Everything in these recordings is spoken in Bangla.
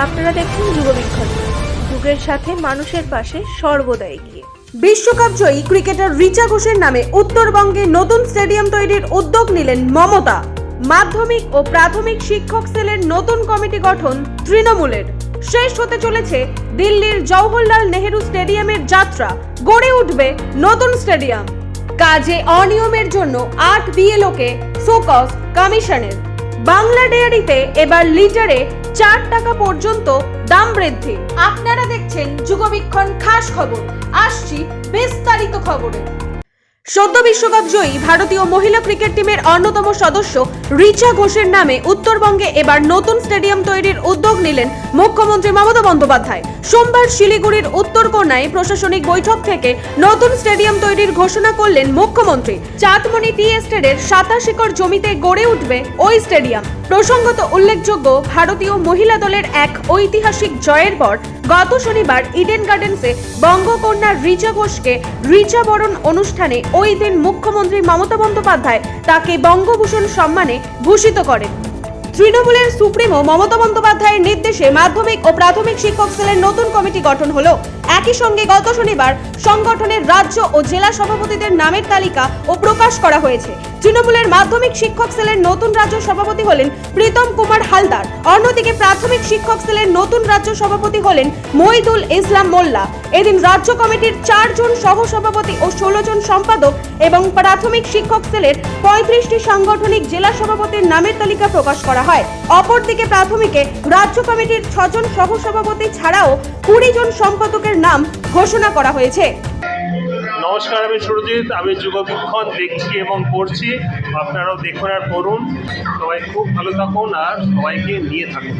আপনারা দেখছেন যুগবীক্ষণ যুগের সাথে মানুষের পাশে সর্বদা এগিয়ে বিশ্বকাপ জয়ী ক্রিকেটার রিচা ঘোষের নামে উত্তরবঙ্গে নতুন স্টেডিয়াম তৈরির উদ্যোগ নিলেন মমতা। মাধ্যমিক ও প্রাথমিক শিক্ষক সেলের নতুন কমিটি গঠন তৃণমূলের। শেষ হতে চলেছে দিল্লির জওহরলাল নেহেরু স্টেডিয়ামের যাত্রা। গড়ে উঠবে নতুন স্টেডিয়াম। কাজে অনিয়মের জন্য আট বিএলওকে সোকস কমিশনের। বাংলা ডেয়ারিতে এবার লিটারে চার টাকা পর্যন্ত দাম বৃদ্ধি। আপনারা দেখছেন যুগবীক্ষণ খাস খবর। আসছি বিস্তারিত খবরে। সদ্য বিশ্বকাপ জয়ী ভারতীয় মহিলা ক্রিকেট টিমের অন্যতম সদস্য রিচা ঘোষের নামে উত্তরবঙ্গে এবার নতুন স্টেডিয়াম তৈরির উদ্যোগ নিলেন মুখ্যমন্ত্রী মমতা বন্দ্যোপাধ্যায়। সোমবার শিলিগুড়ির উত্তরকোনায় প্রশাসনিক বৈঠক থেকে নতুন স্টেডিয়াম তৈরির ঘোষণা করলেন মুখ্যমন্ত্রী। চাঁদমণি টি এস্টেটের সাতাশ একর জমিতে গড়ে উঠবে ওই স্টেডিয়াম। প্রসঙ্গত উল্লেখযোগ্য, ভারতীয় মহিলা দলের এক ঐতিহাসিক জয়ের পর গত শনিবার ইডেন গার্ডেন্সে বঙ্গকন্যা রিচা ঘোষকে রিচা বরণ অনুষ্ঠানে ওই দিন মুখ্যমন্ত্রী মমতা বন্দ্যোপাধ্যায় তাকে বঙ্গভূষণ সম্মানে ভূষিত করেন। তৃণমূলের সুপ্রিমো মমতা বন্দ্যোপাধ্যায়ের নির্দেশে মাধ্যমিক ও প্রাথমিক শিক্ষক সেলের নতুন কমিটি গঠন হলো। একই সঙ্গে গত শনিবার সংগঠনের রাজ্য ও জেলা সভাপতিদের নামের তালিকা ও প্রকাশ করা হয়েছে। তৃণমূলের মাধ্যমিক শিক্ষক সেলের নতুন রাজ্য সভাপতি হলেন প্রীতম কুমার হালদার। অন্যদিকে প্রাথমিক শিক্ষক সেলের নতুন রাজ্য সভাপতি হলেন মহিদুল ইসলাম মোল্লা। এদিন রাজ্য কমিটির চারজন সহসভাপতি ও ষোলো জন সম্পাদক এবং প্রাথমিক শিক্ষক সেলের পঁয়ত্রিশটি সাংগঠনিক জেলা সভাপতির নামের তালিকা প্রকাশ করা হয়। অপরদিকে প্রাথমিকে রাজ্য কমিটির ছজন সহসভাপতি ছাড়াও কুড়ি জন সম্পাদকের নাম ঘোষণা করা হয়েছে। নমস্কার আমি সুরজিৎ। আমি যুগবীক্ষণ দেখছি এবং পড়ছি আপনারাও দেখুন আর পড়ুন। সবাই খুব ভালো থাকুন আর সবাইকে নিয়ে থাকুন।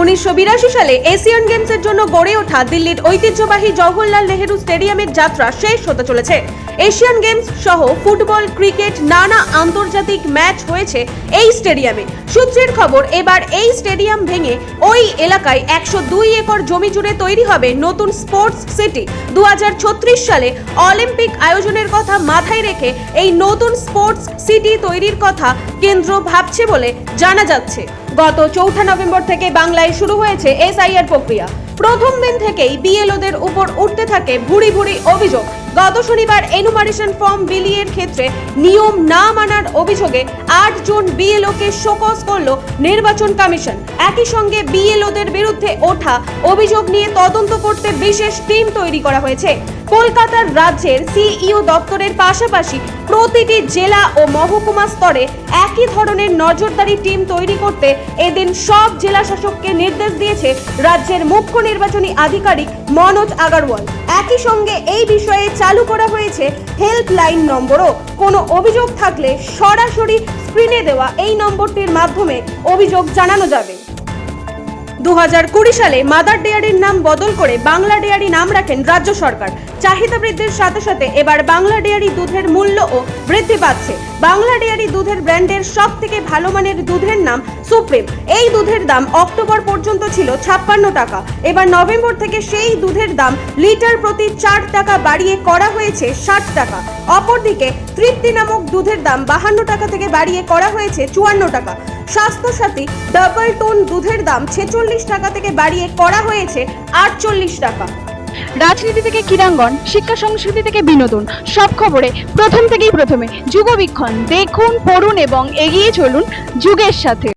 উনিশশো বিরাশি সালে এশিয়ান গেমসের জন্য গড়ে ওঠা দিল্লির ঐতিহ্যবাহী জওহরলাল নেহেরু স্টেডিয়ামের যাত্রা শেষ হতে চলেছে। এশিয়ান গেমস সহ ফুটবল, ক্রিকেট, নানা আন্তর্জাতিক ম্যাচ হয়েছে এই স্টেডিয়ামে। সূত্রের খবর, এবার এই স্টেডিয়াম ভেঙে ওই এলাকায় একশো দুই একর জমি জুড়ে তৈরি হবে নতুন স্পোর্টস সিটি। দু হাজার ছত্রিশ সালে অলিম্পিক আয়োজনের কথা মাথায় রেখে এই নতুন স্পোর্টস সিটি তৈরির কথা কেন্দ্র ভাবছে বলে জানা যাচ্ছে। গত চৌঠা নভেম্বর থেকে বাংলায় শুরু হয়েছে এসআইআর প্রক্রিয়া। প্রথম দিন থেকেই বিএলওদের উপর উঠতে থাকে ভুড়ি ভুড়ি অভিযোগ। গত শনিবার এনুমারেশন ফর্ম বিলিয়ের ক্ষেত্রে নিয়ম না মানার অভিযোগে আট জন বিএলওকে শোকজ করল নির্বাচন কমিশন। একই সঙ্গে বিএলওদের বিরুদ্ধে ওঠা অভিযোগ নিয়ে তদন্ত করতে বিশেষ টিম তৈরি করা হয়েছে। কলকাতার রাজ্যের সিইও দপ্তরের পাশাপাশি প্রতিটি জেলা ও মহকুমা স্তরে একই ধরনের নজরদারি টিম তৈরি করতে এদিন সব জেলা শাসককে নির্দেশ দিয়েছে রাজ্যের মুখ্য নির্বাচনী আধিকারিক মনোজ আগারওয়াল। একই সঙ্গে এই বিষয়ে চালু করা হয়েছে হেল্পলাইন নম্বরও। কোনো অভিযোগ থাকলে সরাসরি স্ক্রিনে দেওয়া এই নম্বরটির মাধ্যমে অভিযোগ জানানো যাবে। দু হাজার কুড়ি সালে মাদার ডেয়ারির নাম বদল করে বাংলা ডেয়ারি নাম রাখেন রাজ্য সরকার। চাহিদা বৃদ্ধির সাথে সাথে এবার বাংলা ডেয়ারি দুধের মূল্যও বৃদ্ধি পাচ্ছে। বাংলা ডেয়ারি দুধের ব্র্যান্ডের সব থেকে ভালো মানের দুধের নাম সুপ্রিম। এই দুধের দাম অক্টোবর পর্যন্ত ছিল ছাপ্পান্ন টাকা। এবার নভেম্বর থেকে সেই দুধের দাম লিটার প্রতি চার টাকা বাড়িয়ে করা হয়েছে ষাট টাকা। অপরদিকে তৃপ্তি নামক দুধের দাম বাহান্ন টাকা থেকে বাড়িয়ে করা হয়েছে চুয়ান্ন টাকা। স্বাস্থ্যসাথী ডাবল টোন দুধের দাম ছেচল্লিশ টাকা থেকে বাড়িয়ে করা হয়েছে আটচল্লিশ টাকা। রাজনীতি থেকে ক্রীড়াঙ্গন, শিক্ষা সংস্কৃতি থেকে বিনোদন, সব খবরে প্রথম থেকেই প্রথমে। যুগবীক্ষণ, দেখুন, পড়ুন এবং এগিয়ে চলুন যুগের সাথে।